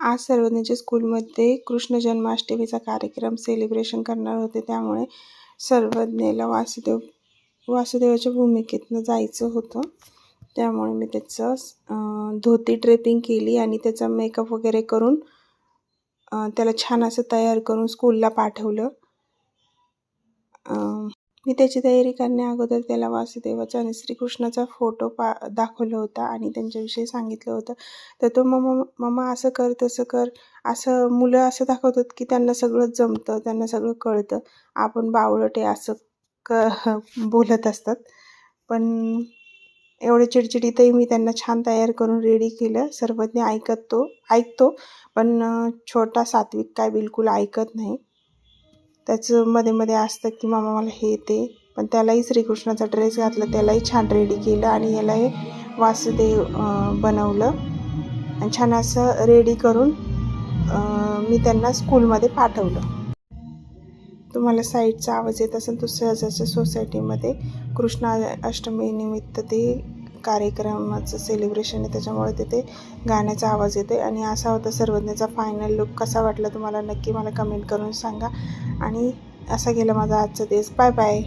आज सर्वज्ञच्या स्कूलमध्ये कृष्ण जन्माष्टमीचा कार्यक्रम सेलिब्रेशन करणार होते त्यामुळे सर्वज्ञला वासुदेव वासुदेवाच्या भूमिकेतनं जायचं होतं. त्यामुळे मी त्याचं धोती ड्रेपिंग केली आणि त्याचा मेकअप वगैरे करून त्याला छान असं तयार करून स्कूलला पाठवलं. मी त्याची तयारी करण्या अगोदर त्याला वासुदेवाचा आणि श्रीकृष्णाचा फोटो पा दाखवला होता आणि त्यांच्याविषयी सांगितलं होतं. तर तो मम्मा मम्मा असं कर तसं कर. असं मुलं असं दाखवतात की त्यांना सगळं जमतं त्यांना सगळं कळतं. आपण बावळट आहे असं क बोलत असतात. पण एवढे चिडचिडीतही मी त्यांना छान तयार करून रेडी केलं. सर्वज्ञ ऐकत तो ऐकतो. पण छोटा सात्विक काय बिलकुल ऐकत नाही. त्याचं मध्ये मध्ये असतं की मामा मला हे ते पण त्यालाही श्रीकृष्णाचा ड्रेस घातला त्यालाही छान रेडी केलं आणि यालाही वासुदेव बनवलं. आणि छान असं रेडी करून मी त्यांना स्कूलमध्ये पाठवलं. तुम्हाला साईडचा आवाज येत असेल तो सहजाच्या सोसायटीमध्ये कृष्ण अष्टमी निमित्त ते कार्यक्रमाचं सेलिब्रेशन आहे. त्याच्यामुळे तिथे गाण्याचा आवाज येतो आणि असा होता सर्वज्ञचा फायनल लुक कसा वाटला तुम्हाला? नक्की मला कमेंट करून सांगा. आणि असा गेला माझा आजचा दिवस बाय बाय